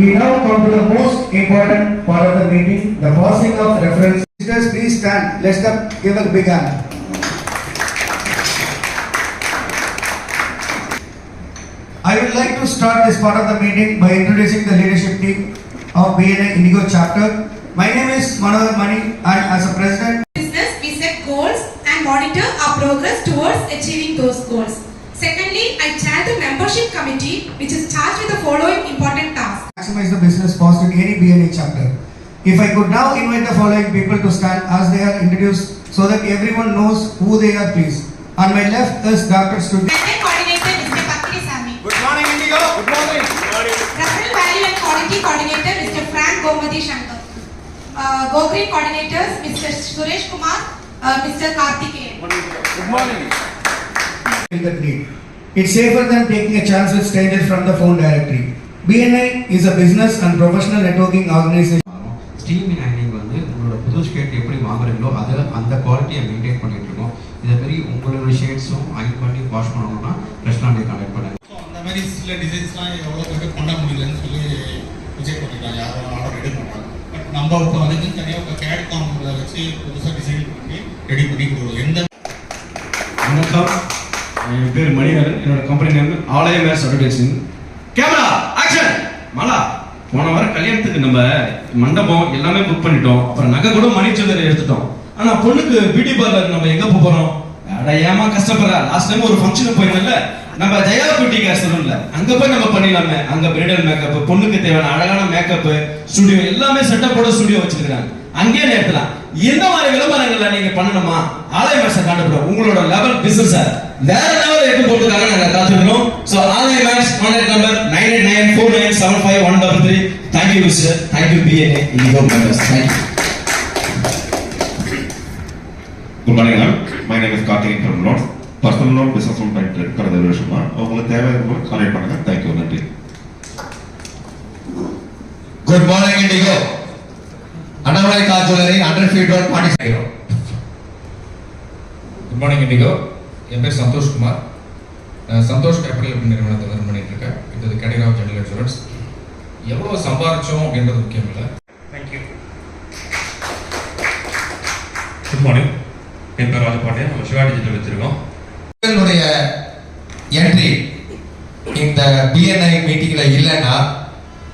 We now come to the most important part of the meeting, the passing of reference. Sisters, please stand. Let's them give a big hand. I would like to start this part of the meeting by introducing the leadership team of BNA Indigo chapter. My name is Manohar Mani and as a president, business, we set goals and monitor our progress towards achieving those goals. Secondly, I chair the membership committee which is charged with the following important tasks. Maximize the business cost in any BNA chapter. If I could now invite the following people to stand as they are introduced so that everyone knows who they are, please. On my left is Dr. Stuti. Content coordinator Mr. Pakri Sami. Good morning, Indigo. Good morning. Referral value and quality coordinator Mr. Frank Gomati Shankar. Uh, Go Green coordinators Mr. Suresh Kumar, uh, Mr. Karthikeyan. Good morning. in that need. It's safer than taking a chance with strangers from the phone directory. BNI is a business and professional networking organization. Streaming handing வந்து உங்களோட புது shade எப்படி வாங்குறீங்களோ அதை அந்த குவாலிட்டியை maintain பண்ணிட்டு இருக்கோம். இதே மாதிரி உங்களோட ஷேட்ஸும் அயன் பண்ணி வாஷ் பண்ணணும்னா ரெஸ்டாரண்ட்டை கான்டாக்ட் பண்ணுங்க. ஸோ அந்த மாதிரி சில டிசைன்ஸ்லாம் எவ்வளோ பேருக்கு பண்ண முடியலன்னு சொல்லி ரிஜெக்ட் பண்ணிட்டாங்க யாரும் ஆர்டர் ரெடி பண்ணாங்க பட் நம்ம இப்போ அதுக்கு தனியாக இப்போ கேட் காம்பை வச்சு புதுசாக டிசைன் பண்ணி ரெடி பண்ணி கொடுக்குறோம் எந்த வணக்கம். என் பேர் மணிகரன் என்னோட கம்பெனி நேம் ஆலய மேஸ் அட்வர்டைசிங் கேமரா ஆக்ஷன் மலா போன வாரம் கல்யாணத்துக்கு நம்ம மண்டபம் எல்லாமே புக் பண்ணிட்டோம். அப்புறம் நகை கூட மணிச்சந்தர் எடுத்துட்டோம். ஆனா பொண்ணுக்கு பியூட்டி பார்லர் நம்ம எங்க போறோம்? அட ஏமா கஷ்டப்படுற. லாஸ்ட் டைம் ஒரு ஃபங்க்ஷனுக்கு போயிருந்தல நம்ம ஜெயா பியூட்டி கேர் சலூன்ல அங்க போய் நம்ம பண்ணிடலாமே. அங்க பிரைடல் மேக்கப் பொண்ணுக்கு தேவையான அழகான மேக்கப் ஸ்டுடியோ எல்லாமே செட்டப்போட ஸ்டுடியோ வச்சிருக்காங்க அங்கேயே நேரத்துல எந்த மாதிரி விளம்பரங்கள்ல நீங்க பண்ணணுமா? ஆலய மேட்ச காண்டப்படும் உங்களோட லெவல் பிசினஸ் வேற லெவல் எட்டு போட்டுக்காக நாங்க காத்துக்கிறோம் so Aalaya match contact number nine eight nine four nine seven five one double three thank you mister thank you BNI Indigo members thank you good morning ma'am my name is Karthikeyan from note personal loan business loan பண்ணிட்டு இருக்கிறது ஒரு விஷயமா உங்களுக்கு தேவை இருக்கும்போது contact பண்ணுங்க. Thank you நன்றி. Good morning Indigo Annamalai car jewellery hundred feet road செய்கிறோம் குட் மார்னிங் இண்டிகோ என் பேர் சந்தோஷ் குமார் நான் சந்தோஷ் கேபிட்டல் அப்படின்னு நிறுவனத்தை ரன் பண்ணிட்டு இருக்கேன் இது கேட்டகரி ஜெனரல் இன்சூரன்ஸ் எவ்வளோ சம்பாரிச்சோம் அப்படின்றது முக்கியம் இல்லை. குட் மார்னிங் என் பேர் ராஜபாண்டியன். நம்ம சிவா டிஜிட்டல் வச்சிருக்கோம். உங்களுடைய என்ட்ரி இந்த பிஎன்ஐ மீட்டிங்ல இல்லைன்னா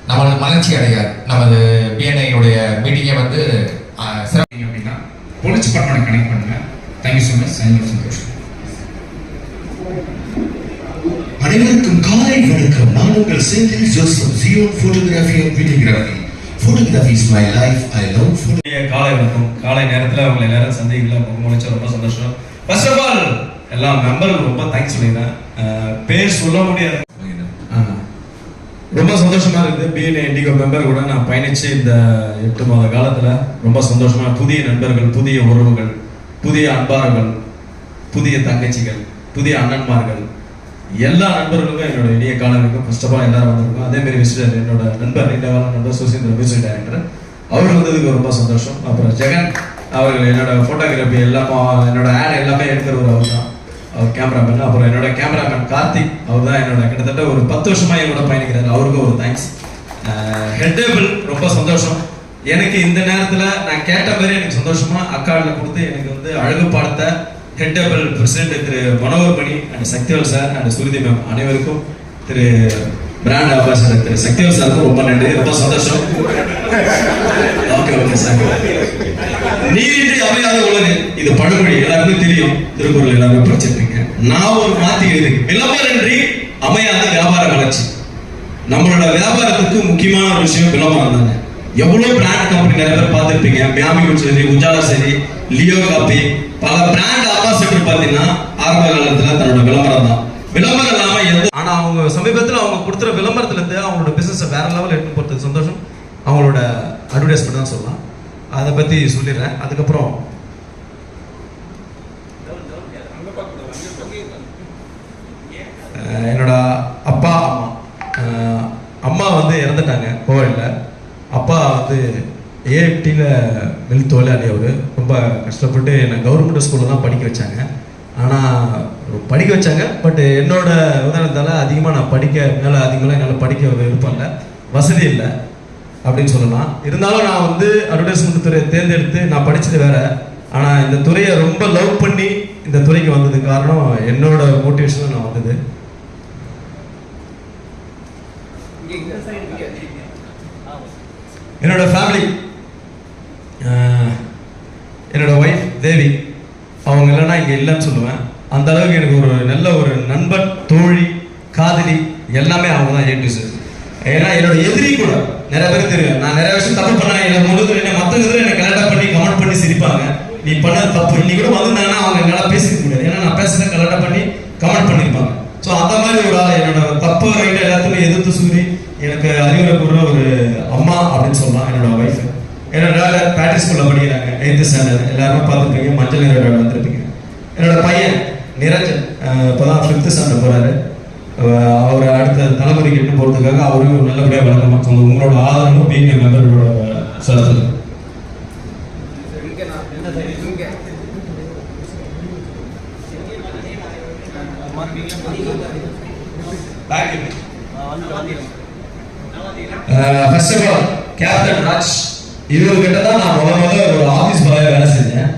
நம்மளுக்கு மலர்ச்சி அடையாது. நமது பிஎன்ஐ உடைய மீட்டிங்கை வந்து சிறப்பு. அப்படின்னா போலீஸ் டிபார்ட்மெண்ட் கனெக்ட் பண்ணுங்க. தேங்க்யூ ஸோ மச் சைன் சந்தோஷ் அனைவருக்கும் காலை வணக்கம். நான் உங்கள் Senthil Joseph Zion photography and videography photography is my life I love photo காலை வணக்கம். காலை நேரத்துல உங்களை எல்லாரும் சந்திக்கல முகமுழிச்சா ரொம்ப சந்தோஷம். ஃபர்ஸ்ட் ஆஃப் ஆல் எல்லா மெம்பரும் ரொம்ப தேங்க்ஸ் சொல்லிடுறேன். பேர் சொல்ல முடியாது. ரொம்ப சந்தோஷமா இருக்குது பிஎன்ஏ இண்டிகோ மெம்பர் கூட நான் பயணிச்சு இந்த எட்டு மாத காலத்துல ரொம்ப சந்தோஷமா புதிய நண்பர்கள் புதிய உறவுகள் புதிய அன்பார்கள் புதிய தங்கச்சிகள் புதிய அண்ணன்மார்கள் எல்லா நண்பர்களுக்கும் என்னோட இனிய காலங்களுக்கும் ஃபர்ஸ்ட் ஆஃப் ஆல் எல்லாரும் வந்திருக்கும். அதே மாதிரி விசிட்டர் என்னோட நண்பர் நீண்ட கால நண்பர் சுசீந்திர மியூசிக் டைரக்டர் அவர் வந்ததுக்கு ரொம்ப சந்தோஷம். அப்புறம் ஜெகன் அவர்கள் என்னோட ஃபோட்டோகிராஃபி எல்லாமே என்னோட ஆட் எல்லாமே எடுக்கிறவர் அவர் தான் அவர் கேமராமேன் அப்புறம் என்னோட கேமராமேன் கார்த்திக் அவர் தான் என்னோட கிட்டத்தட்ட ஒரு பத்து வருஷமா என்னோட பயணிக்கிறார். அவருக்கும் ஒரு தேங்க்ஸ் ஹெட்டேபிள் ரொம்ப சந்தோஷம். எனக்கு இந்த நேரத்தில் நான் கேட்ட மாதிரி எனக்கு சந்தோஷமா அக்காடில் கொடுத்து எனக்கு வந்து அழகு பாடத்தை ஹெட்டேபிள் president Thiru Manohar Mani and Sakthivel sir and Sruthi ma'am அனைவருக்கும் திரு பிராண்ட் அம்பாசடர் திரு சக்திவேல் சாருக்கும் ரொம்ப நன்றி. ரொம்ப சந்தோஷம். ஓகே ஓகே சார் நீரின்றி அமையாத உலகு. இது பழமொழி. எல்லாருக்கும் தெரியும். திருக்குறள் எல்லாருமே படிச்சிருப்பீங்க. நான் ஒரு மாத்தி எழுதி விளம்பரன்றி அமையாத வியாபார வளர்ச்சி. நம்மளோட வியாபாரத்துக்கு முக்கியமான ஒரு விஷயம் விளம்பரம் தாங்க எவ்வளவு பிராண்ட் கம்பெனி நிறைய பேர் பார்த்துருப்பீங்க. மியாமிகுட் சரி உஜாலா சரி லியோ காப்பி பல பிராண்ட் அம்பாசிடர் பார்த்தீங்கன்னா ஆரம்ப காலத்துல தன்னோட விளம்பரம் தான். விளம்பரம் இல்லாம எந்த ஆனா அவங்க சமீபத்தில் அவங்க கொடுத்துற விளம்பரத்துல இருந்து அவங்களோட பிசினஸ் வேற லெவல் எடுத்து போறதுக்கு சந்தோஷம். அவங்களோட அட்வர்டைஸ்மெண்ட் தான் சொல்லலாம். அதை பத்தி சொல்லிடுறேன். அதுக்கப்புறம் என்னோட அப்பா அம்மா அஹ் அம்மா வந்து இறந்துட்டாங்க கோவிலில் அப்பா வந்து ஏஎஃப்டியில் மில் தொழிலாளி அவர். ரொம்ப கஷ்டப்பட்டு என்னை கவர்மெண்ட் ஸ்கூலில் தான் படிக்க வச்சாங்க. ஆனால் படிக்க வச்சாங்க. பட் என்னோட உதாரணத்தால் அதிகமாக நான் படிக்க மேலே அதிகமாக என்னால் படிக்க விருப்பம் இல்லை. வசதி இல்லை. அப்படின்னு சொல்லலாம். இருந்தாலும் நான் வந்து அட்வர்டைஸ்மெண்ட் துறையை தேர்ந்தெடுத்து நான் படிச்சது வேற. ஆனால் இந்த துறையை ரொம்ப லவ் பண்ணி இந்த துறைக்கு வந்ததுக்கு காரணம் என்னோட மோட்டிவேஷன் நான் வந்தது. என்னோட ஃபேமிலி என்னோட ஒய்ஃப் தேவி அவங்க இல்லைன்னா இங்கே இல்லைன்னு சொல்லுவேன். அந்த அளவுக்கு எனக்கு ஒரு நல்ல ஒரு நண்பன் தோழி காதலி எல்லாமே அவங்க தான் ஏட்டு சார் ஏன்னா என்னோட எதிரி கூட நிறைய பேர் தெரியும். நான் நிறைய விஷயம் தப்பு பண்ணேன். என்னை முழுது என்ன மற்ற இதில் என்னை கலெக்டாக பண்ணி கமெண்ட் பண்ணி சிரிப்பாங்க. நீ பண்ணது தப்பு. இன்னைக்கு கூட வந்திருந்தாங்கன்னா அவங்க என்னால் பேசிக்க முடியாது. ஏன்னா நான் பேசுறதை கலெக்டாக பண்ணி கமெண்ட் பண்ணியிருப்பாங்க ஸோ அந்த மாதிரி ஒரு ஆள் என்னோட தப்பு ரைட்டு எல்லாத்தையுமே எதிர்த்து சொல்லி எனக்கு அறிவுரை கூற ஒரு அம்மா அப்படின்னு சொல்லலாம் என்னோட ஒய்ஃப் என்னோட பேட்டரி ஸ்கூலில் படிக்கிறாங்க எயித்து ஸ்டாண்டர்ட் எல்லாருமே பார்த்துருப்பீங்க மஞ்சள் நிற வந்திருப்பீங்க. என்னோட பையன் நிரஞ்சன் இப்போ தான் ஃபிஃப்த்து ஸ்டாண்டர்ட் போகிறாரு அவர் அடுத்த தலைமுறைக்கு எட்டு போகிறதுக்காக அவரையும் நல்லபடியாக வளர்க்கணும். ஸோ உங்களோட ஆதரவும் பீங் மெம்பரோட sir first of all captain Raj இவர்கிட்ட தான் நான் முத முத ஒரு ஆஃபீஸ் வேலை செஞ்சேன்.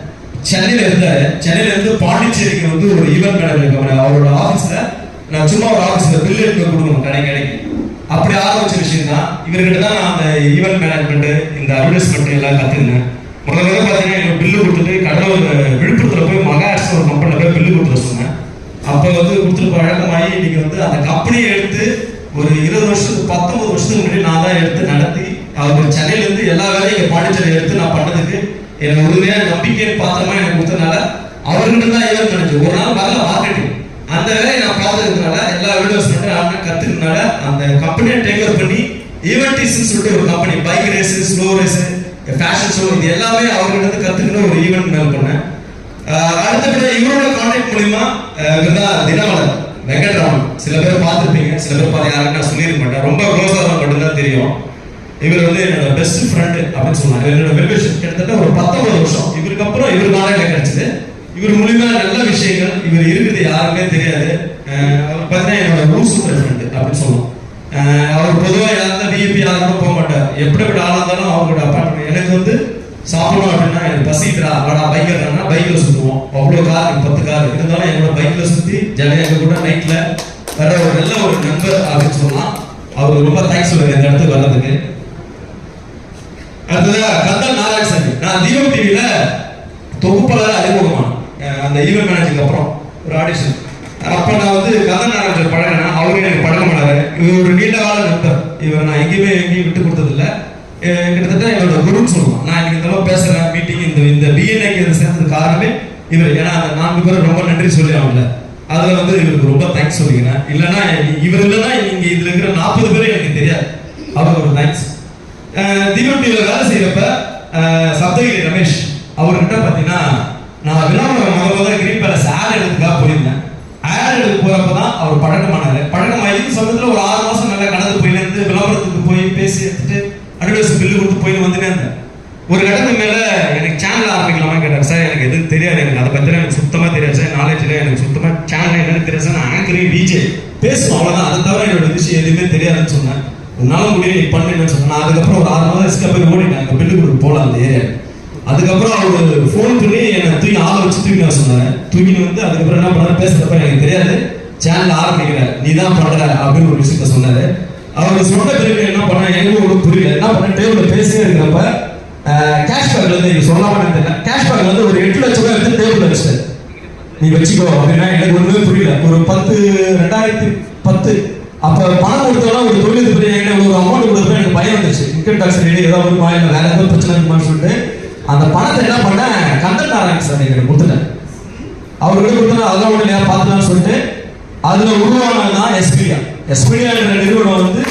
சென்னையில இருந்தாரு. சென்னையில இருந்து பாண்டிச்சேரிக்கு வந்து ஒரு ஈவென்ட் மேனேஜர் அவரோட ஆஃபீஸ்ல நான் சும்மா ஒரு ஆஃபீஸ்ல பில் எடுத்து கொடுக்கணும் கடை கடைக்கு. அப்படி ஆரம்பிச்ச விஷயம் தான் இவர்கிட்ட தான் நான் அந்த ஈவெண்ட் மேனேஜ்மெண்ட் இந்த அட்வர்டைஸ்மெண்ட் எல்லாம் கத்துக்கினேன். முதல்ல முதல்ல பார்த்தீங்கன்னா எனக்கு பில்லு கொடுத்துட்டு கடலூர் விழுப்புரத்துல போய் மகாராஷ்டிரா ஒரு கம்பெனியில் போய் பில்லு கொடுத்துட சொன்னேன். அப்போ வந்து கொடுத்துட்டு பழக்கமாகி இன்னைக்கு வந்து அந்த கம்பெனியை எடுத்து ஒரு இருபது வருஷத்துக்கு பத்தொன்பது வருஷத்துக்கு முன்னாடி நான் தான் எடுத்து நடத்தி அவர் சென்னையில இருந்து எல்லா வேலையும் என் பாண்டிச்சேரி எடுத்து நான் பண்ணதுக்கு எனக்கு உறுதியான நம்பிக்கை பாத்திரமா எனக்கு கொடுத்தனால அவர்கிட்ட தான் ஈவென்ட் நினைச்சு ஒரு நாள் வரல மார்க்கெட்டிங் அந்த வேலையை நான் பார்த்ததுனால எல்லா வீடியோஸ் மட்டும் நான் கத்துக்கிறதுனால அந்த கம்பெனியை டேக் ஓவர் பண்ணி ஈவென்டிஸ்ன்னு சொல்லிட்டு ஒரு company bike race slow race fashion show இது எல்லாமே அவர்கிட்ட இருந்து ஒரு ஈவெண்ட் மேல் பண்ணேன். அடுத்தபடியாக இவரோட கான்டாக்ட் மூலிமா ஆஹ் இவர்தான் தினமலர் வெங்கட்ராமன். சில பேர் பார்த்துருப்பீங்க சில பேர் பார்த்து யாருன்னு நான் சொல்லியிருக்க மாட்டேன் ரொம்ப க்ளோஸாக மட்டும்தான் தெரியும். இவர் வந்து என்னோட பெஸ்ட் ஃப்ரெண்டு அப்படின்னு சொன்னாங்க என்னோட மெம்பர்ஷிப் கிட்டத்தட்ட ஒரு பத்தொன்பது வருஷம். இவருக்கு அப்புறம் இவர் கான்டாக்ட் கிடைச்சது. இவர் மூலியமா நல்ல விஷயங்கள் இவர் இருக்குது யாருமே தெரியாது. அவர் பார்த்தீங்கன்னா என்னோட ரூல் சூப்பர் ஃப்ரெண்டு அப்படின்னு சொல்லலாம் அவர் பொதுவாக யாரும் விஐபி யாரும் போக மாட்டார். எப்படிப்பட்ட ஆளாக இருந்தாலும் அவங்களோட அப்பார்ட்மெண்ட் எனக்கு வந்து சாப்பிடணும் அப்படின்னா எனக்கு பசிக்கிறா வாடா பைக்கர்னா பைக்கில் சுற்றுவோம் அவ்வளோ கார் பத்து கார் இருந்தாலும் என்னோட பைக்கில் சுற்றி ஜனங்க கூட நைட்டில் வர ஒரு நல்ல ஒரு நண்பர் அப்படின்னு சொல்லலாம் அவர் ரொம்ப தேங்க்ஸ் சொல்லுங்க இந்த இடத்துக்கு வர்றதுக்கு. அடுத்ததா கந்தன் நாராயணசாமி. நான் தீபம் டிவியில தொகுப்பாளர் அறிமுகமான அந்த ஈவென்ட் மேனேஜருக்கு அப்புறம் ஒரு ஆடிஷன் அப்ப நான் வந்து கந்தன் நாராயணன் பழகினேன் அவரும் எனக்கு பழக்கமானாரு இவர் ஒரு நீண்ட கால நண்பர். இவர் நான் எங்கேயுமே எங்கேயும் விட்டு கொடுத்ததில்ல. அஹ் கிட்டத்தட்ட என்னோட குருன்னு சொல்லலாம். நான் இன்னைக்கு இந்த மாதிரி பேசுறேன். மீட்டிங் இந்த இந்த பிஎன்ஐக்கு இதை சேர்ந்தது காரணமே இவர். ஏன்னா அந்த நான்கு பேரும் ரொம்ப நன்றி சொல்லி ஆகல அதுல வந்து இவருக்கு ரொம்ப தேங்க்ஸ் சொல்லிக்கிறேன். இல்லைன்னா இவர் இல்லைன்னா நீங்க இதுல இருக்கிற நாற்பது பேரும் எனக்கு தெரியாது. அவருக்கு ஒரு தேங்க்ஸ் தீபம் டிவியில் வேலை செய்யறப்ப சப்தகிரி ரமேஷ் அவர்கிட்ட பார்த்தீங்கன்னா நான் விழாவில் முத தான் கிரீன் பேலஸ் ஆட் எடுத்துக்காக போயிருந்தேன். ஆட் எடுத்து போகிறப்ப தான் அவர் பழக்கமானாரு பழக்கமாகி சமயத்தில் ஒரு ஆறு மாதம் நல்லா கடந்து போயிலேருந்து விளம்பரத்துக்கு போய் பேசி எடுத்துட்டு அட்வைஸ் பில்லு கொடுத்து போயிட்டு வந்துட்டே இருந்தேன் ஒரு கட்டத்துக்கு மேலே எனக்கு சேனல் ஆரம்பிக்கலாமா கேட்டார். சார் எனக்கு எதுவும் தெரியாது. எனக்கு அதை பத்தி எனக்கு சுத்தமாக தெரியாது. சார் நாலேஜ் இல்லை. எனக்கு சுத்தமாக சேனல் என்னன்னு தெரியாது. சார் நான் ஆங்கரிங் டிஜே பேசுவோம் அவ்வளோதான் அதை தவிர என்னோட விஷயம் எதுவுமே தெரியாதுன்னு சொன்னேன். உன்னால முடியும் நீ பண்ணுன்னு சொன்னேன் நான் அதுக்கப்புறம் ஒரு ஆறு மாதம் எஸ்கே போய் ஓடிட்டேன். அங்கே கொடுத்து போகலாம் அந்த ஏரியா அதுக்கப்புறம் அவர் ஃபோன் பண்ணி என்னை தூக்கி ஆளை வச்சு தூக்கி நான் சொன்னேன் தூக்கின்னு வந்து அதுக்கப்புறம் என்ன பண்ணாரு? பேசுறப்ப எனக்கு தெரியாது. சேனல் ஆரம்பிக்கிற நீ தான் பண்ற அப்படின்னு ஒரு விஷயத்த சொன்னாரு. அவர் சொன்ன பிறகு என்ன பண்ண எனக்கு ஒரு புரியல. என்ன பண்ண டேபிள் பேசியே இருக்கிறப்ப கேஷ்பேக்ல இருந்து நீங்க சொல்லாம தெரியல. கேஷ்பேக்ல வந்து ஒரு எட்டு லட்சம் ரூபாய் எடுத்து டேபிள் வச்சிட்டாரு நீ வச்சுக்கோ அப்படின்னா எனக்கு ஒண்ணுமே புரியல. ஒரு பத்து ரெண்டாயிரத்தி பத்து அப்போ பணம் கொடுத்தோம்னா ஒரு தொழில் பெரிய ஒரு அமௌண்ட் கொடுத்தா எனக்கு பயம் வந்துச்சு இன்கம் டாக்ஸ் ரெடி ஏதாவது ஒரு பயம் வேற ஏதாவது பிரச்சனை இருக்குமான்னு சொல்லிட்டு அந்த பணத்தை என்ன பண்ணேன்? கந்தன் நாராயண் சார் எனக்கு கொடுத்துட்டேன். அவர்கிட்ட கொடுத்தா அதெல்லாம் ஒன்று நேரம் பார்த்துலாம்னு சொல்லிட்டு அதில் உருவானது தான் எஸ்பிடியா எஸ்பிடியா என்ற நிறுவனம் வந்து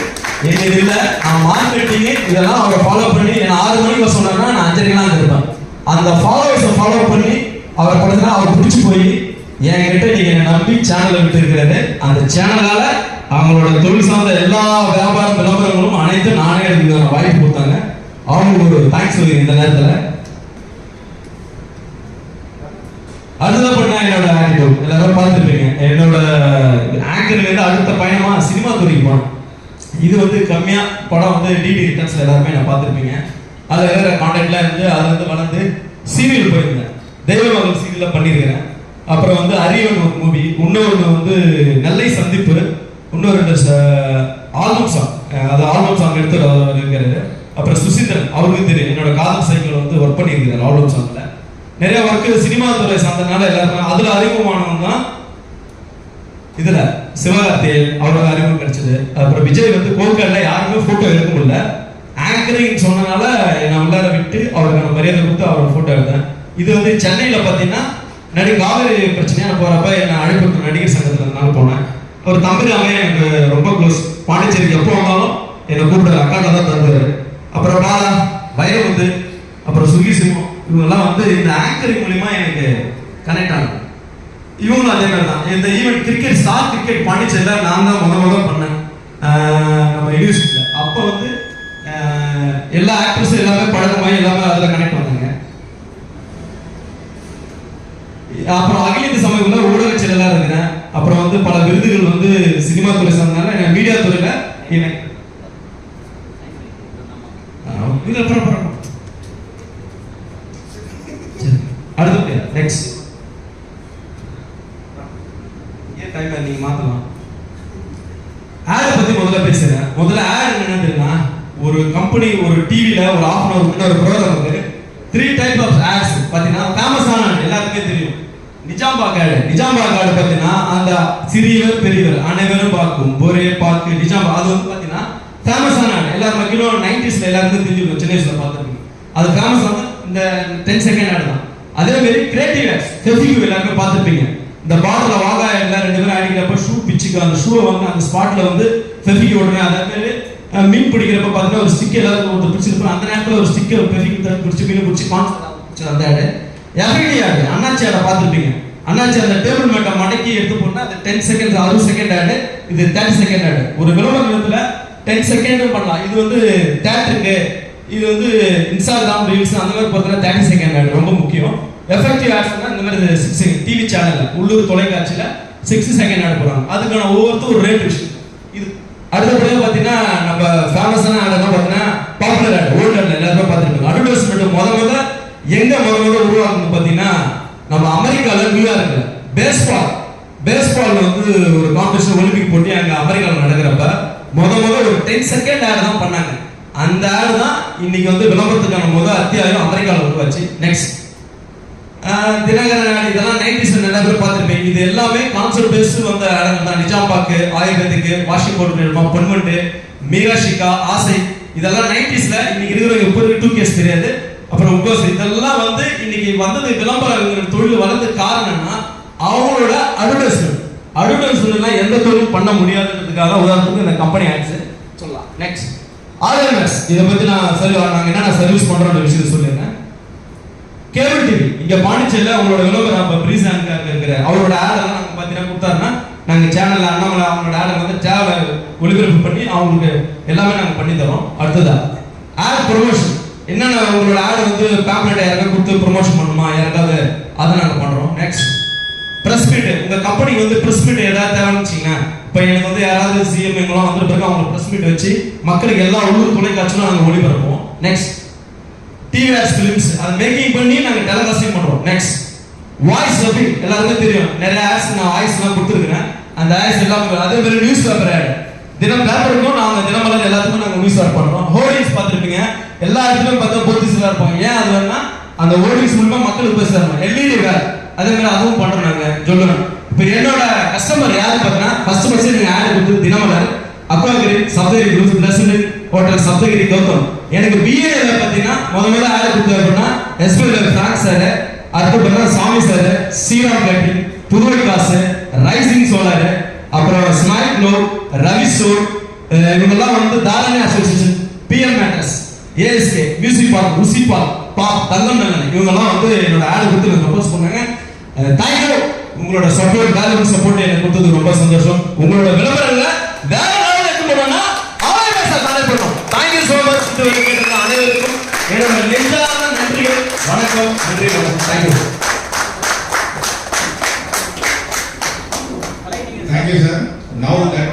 எங்க இல்லை. நான் மார்க்கெட்டிங் இதெல்லாம் அவரை ஃபாலோ பண்ணி என்ன ஆறு மணிக்கு சொன்னாங்கன்னா நான் அஞ்சரைக்கெல்லாம் இருப்பேன். அந்த ஃபாலோவர்ஸை ஃபாலோ பண்ணி அவர் படத்துல அவர் பிடிச்சி போய் என்கிட்ட நீங்கள் என்னை நம்பி சேனலை விட்டு இருக்கிறாரு அந்த சேனலால் அவங்களோட தொழில் சார்ந்த எல்லா வியாபார விளம்பரங்களும் அனைத்தும் நானே எடுக்கிறதுக்கான வாய்ப்பு கொடுத்தாங்க. அவங்களுக்கு ஒரு தேங்க்ஸ் சொல்லி இந்த நேரத்தில். அதுதான் பண்ண என்னோட ஆட்டிடியூட் எல்லாரும் பார்த்துருப்பீங்க. என்னோட ஆங்கர்ல அடுத்த பயணமா சினிமா துறைக்கு போனோம். இது வந்து கம்மியா படம் வந்து டிடி ரிட்டர்ன்ஸ் எல்லாருமே நான் பார்த்துருப்பீங்க. அதில் வேற கான்டாக்ட்ல இருந்து அதுல இருந்து வளர்ந்து சீரியல் போயிருந்தேன். தெய்வ மகள் சீரியல்ல பண்ணியிருக்கிறேன். அப்புறம் வந்து அரியவன் மூவி இன்னொன்று வந்து நெல்லை சந்திப்பு. இன்னொரு ரெண்டு ஆல்பம் சாங் அது ஆல்பம் சாங் எடுத்து அவர் இருக்கிறாரு அப்புறம் சுசிதன் அவருக்கும் தெரியும். என்னோட காதல் சைக்கிள் வந்து ஒர்க் பண்ணியிருக்கிறார் ஆல்பம் சாங்ல நிறைய ஒர்க் சினிமா துறை சார்ந்தனால எல்லாருமே அதுல அறிமுகமானவங்க தான் இதுல சிவகார்த்தியன் அவரோட அறிமுகம் கிடைச்சது. அப்புறம் விஜய் வந்து கோல்கல்ல யாருமே போட்டோ எடுக்க முடியல. ஆங்கரிங் சொன்னனால நான் உள்ளார விட்டு அவருக்கான மரியாதை கொடுத்து அவரோட போட்டோ எடுத்தேன். இது வந்து சென்னையில பாத்தீங்கன்னா நடி காவிரி பிரச்சனையான போறப்ப என்ன அழைப்பு நடிகர் சங்கத்துல இருந்தாலும் போனேன். ஒரு தமிழ் அவன் எனக்கு ரொம்ப க்ளோஸ் பாண்டிச்சேரிக்கு எப்போ வந்தாலும் என்னை கூப்பிடுற அக்கா தான் தந்தாரு அப்புறம் பாலா வைரமுத்து அப்புறம் சுகி சிம்மம். இவங்கெல்லாம் வந்து இந்த ஆங்கரிங் மூலியமா எனக்கு கனெக்ட் ஆகும் இவங்களும் அதே மாதிரி தான். இந்த ஈவெண்ட் கிரிக்கெட் ஸ்டார் கிரிக்கெட் பாண்டிச்சேரியில் நான் தான் முத முத பண்ணேன். நம்ம இடியூஸ் அப்போ வந்து ஆஹ் எல்லா ஆக்டர்ஸும் எல்லாமே பழக்கமாகி எல்லாமே அதில் கனெக்ட் பண்ணாங்க அப்புறம் அகில இந்திய சமயத்தில் ஊடக செயலாளர் இருக்கிறேன் அப்புறம் வந்து பல விருதுகள் வந்து சினிமா துறை சார்ந்தனால நான் மீடியா துறையில் என்ன ஆஹ் இல்ல, பரவாயில்ல, பரவாயில்ல. சரி. அடுத்து நெக்ஸ்ட் ஏன் டைம் நீங்க மாத்தலாம்? ஆட் பத்தி முதல்ல பேசுறேன். முதல்ல ஆட் என்னன்னு தெரியுமா? ஒரு கம்பெனி ஒரு டிவில ஒரு ஆஃப் அன் அவர் ஒரு ப்ரோக்ராம் வந்து த்ரீ டைப் ஆஃப் ஆட்ஸ் பார்த்தீங்கன்னா ஃபேமஸான எல்லாருக்குமே தெரியும். நிஜாம்பா கார்டு நிஜாம்பா கார்டு பார்த்தீங்கன்னா அந்த சிறியவர் பெரியவர் அனைவரும் பார்க்கும். ஒரே பார்க்கு நிஜாம் அது வந்து பார்த்தீங்கன்னா ஃபேமஸான ஆடு எல்லாரும் மக்களும் நைன்டிஸ்ல எல்லாருக்கும் தெரிஞ்சிருக்கும் சென்னை பார்த்துருக்கீங்க. அது ஃபேமஸ் வந்து இந்த டென் செகண்ட் ஆடு தான். அதே மாதிரி கிரியேட்டிவ் ஆட்ஸ் ஃபெஃபிக்யூ எல்லாருமே பார்த்துருப்பீங்க. இந்த பாட்டில் வாகா எல்லாம் ரெண்டு பேரும் அடிக்கிறப்ப ஷூ பிச்சுக்கு அந்த ஷூவை வந்து அந்த ஸ்பாட்ல வந்து ஃபெஃபிக் உடனே அதே மாதிரி மீன் பிடிக்கிறப்ப பார்த்தீங்கன்னா ஒரு ஸ்டிக் எல்லாரும் ஒருத்தர் பிடிச்சிருப்பாங்க. அந்த நேரத்தில் ஒரு ஸ்டிக்கர் பெரிய பிடிச்சி மீன் பிடிச்சி கான்செப்ட் அந்த ஆடு எஃப்ஐடி ஆடு அண்ணாச்சி ஆடை பார்த்துருப்பீங்க. அண்ணாச்சி அந்த டேபிள் மேட்டை மடக்கி எடுத்து போனா அது டென் செகண்ட் அறுபது செகண்ட் ஆடு இது தேர்ட்டி செகண்ட் ஆடு ஒரு விளம்பர நேரத்தில் டென் செகண்டும் பண்ணலாம். இது வந்து தேட்டருக்கு இது வந்து இன்ஸ்டாகிராம் ரீல்ஸ் அந்த மாதிரி பார்த்தீங்கன்னா தேர்ட்டி செகண்ட் ஆடு ரொம்ப முக்கியம். எஃபெக்டிவ் ஆட்ஸ்னா இந்த மாதிரி சிக்ஸ் டிவி சேனல் உள்ளூர் தொலைக்காட்சியில் சிக்ஸ் செகண்ட் ஆடு போகிறாங்க அதுக்கான ஒவ்வொருத்தரும் ஒரு ரேட் விஷயம் இது அடுத்தபடியாக பார்த்தீங்கன்னா நம்ம ஃபேமஸான ஆடெல்லாம் பார்த்தீங்கன்னா பாப்புலர் ஆட் ஓல்ட் ஆட் எல்லாருமே பார்த்துருப்பாங்க. அட்வர்டைஸ்மெண்ட் முத முத எங்க முத முத உருவாக்குது பார்த்தீங்கன்னா நம்ம அமெரிக்கால நியூயார்க்ல பேஸ்பால் பேஸ்பால் வந்து ஒரு காம்படிஷன் ஒலிம்பிக் போட்டி அங்க அமெரிக்கால நடக்கிறப்ப முத முத ஒரு டென் செகண்ட் ஆடு தான் பண்ணாங்க. அந்த ஆடு தான் இன்னைக்கு வந்து விளம்பரத்துக்கான முத அத்தியாயம் அமெரிக்கால உருவாச்சு. நெக்ஸ்ட் தினகரன் இதெல்லாம் நைன்டிஸ்ல நிறைய பேர் பார்த்துருப்பேன் இது எல்லாமே கான்சர்ட் பேஸ்ட் வந்த ஆடங்கள் தான். நிஜாம்பாக்கு ஆயுர்வேதிக்கு வாஷிங் பவுடர் பொன்மண்டு மீராஷிகா ஆசை. இதெல்லாம் நைன்டிஸ்ல இன்னைக்கு இருக்கிறவங்க இப்போ டூ கேஸ் தெரியாது. அப்புறம் உபோஸ் இதெல்லாம் வந்து இன்னைக்கு வந்தது விளம்பரம் தொழில் வளர்ந்து காரணம்னா அவங்களோட அட்வர்டைஸ்மெண்ட் அட்வர்டைஸ்மெண்ட் எந்த தொழிலும் பண்ண முடியாதுன்றதுக்காக உதாரணத்துக்கு இந்த கம்பெனி ஆட்ஸ் சொல்லலாம். நெக்ஸ்ட் ஆர்எம்எஸ் இதை பத்தி நான் சரி நாங்க என்னென்ன சர்வீஸ் பண்றோம்ன்ற விஷயத்தை சொல்லிடுறேன். கேபிள் டிவி இங்க பாண்டிச்சேரியில உங்களோட விளம்பரம் இப்ப பிரீசான் இருக்கிற அவரோட ஆட் எல்லாம் நாங்க பாத்தீங்கன்னா கொடுத்தாருன்னா நாங்க சேனல்ல அண்ணாமலை அவங்களோட ஆடை வந்து சேனல ஒளிபரப்பு பண்ணி அவங்களுக்கு எல்லாமே நாங்க பண்ணி தரோம். அடுத்ததா ஆட் ப்ரொமோஷன் என்னென்ன உங்களோட ஆட் வந்து பேம்ப்ளெட் யாருக்காவது கொடுத்து ப்ரொமோஷன் பண்ணுமா யாருக்காவது அதை நாங்கள் பண்ணுறோம் நெக்ஸ்ட் ப்ரெஸ் மீட் உங்கள் கம்பெனிக்கு வந்து ப்ரெஸ் மீட் ஏதாவது தேவைன்னு வச்சுங்களேன் இப்போ எனக்கு வந்து யாராவது சிஎம் எங்கெல்லாம் வந்துருப்பாங்க அவங்க ப்ரெஸ் மீட் வச்சு மக்களுக்கு எல்லா உள்ளூர் தொலைக்காட்சியும் நாங்கள் ஒளிபரப்போம் நெக்ஸ்ட் டிவிஆர்ஸ் ஃபிலிம்ஸ் அதை மேக்கிங் பண்ணி நாங்கள் டெலகாஸ்டிங் பண்ணுறோம் நெக்ஸ்ட் வாய்ஸ் டப்பிங் எல்லாருமே தெரியும். நிறைய ஆட்ஸ் நான் வாய்ஸ் எல்லாம் கொடுத்துருக்கேன் அந்த ஆட்ஸ் எல்லாம் அதே மாதிரி நியூஸ் பேப்பர் ஆட் தினம் பேப்பருக்கும் நாங்கள் தினமலர் எல்லாத்துக்கும் நாங்கள் நியூஸ் பண்ணுறோம் ஹோர்டிங்ஸ் பார்த்துருப்பீங்க. எல்லா இடத்துலையும் பார்த்தா போலீஸ்ல இருப்பாங்க. ஏன் அது வேணா அந்த ஹோர்டிங்ஸ் மூலமாக மக்களுக்கு போய் சேரணும் எல்இடி வேறு. அதே மாதிரி அதுவும் பண்ணுறோம் நாங்கள் சொல்லணும் இப்போ என்னோட கஸ்டமர் யாரு பார்த்தீங்கன்னா ஃபர்ஸ்ட் ஃபர்ஸ்ட் நீங்கள் ஆட் கொடுத்து Dinamalar. அக்வாகிரி Sapthagiri group president hotel Sapthagiri Gautham. எனக்கு பிஏல பார்த்தீங்கன்னா முத முதல்ல ஆட் கொடுத்தது அப்படின்னா எஸ்பிஎல் பிராங்க் சார் அதுக்கப்புறம் சாமி சார் ஸ்ரீராம் கட்டி புதுவை காசு ரைசிங் சோலாரு அப்புறம் ஸ்மைல் க்ளோ ரவி சோர் இவங்கெல்லாம் வந்து Dharani association PM matters ASK music park Ruchi park pop தங்கம் நலன் இவங்கெல்லாம் வந்து என்னோட ஆடு கொடுத்து எனக்கு ப்ரப்போஸ் பண்ணாங்க. தேங்க்யூ உங்களோட சப்போர்ட் வேல்யூபிள் சப்போர்ட் எனக்கு கொடுத்தது ரொம்ப சந்தோஷம். உங்களோட விளம்பரங்களை வேற லெவலில் எடுத்து போனோம்னா ஆவே sir contact thank you so much இது வரைக்கும் அனைவருக்கும் என்னோட நெஞ்சார்ந்த நன்றிகள். வணக்கம் நன்றி வணக்கம். Thank you Now that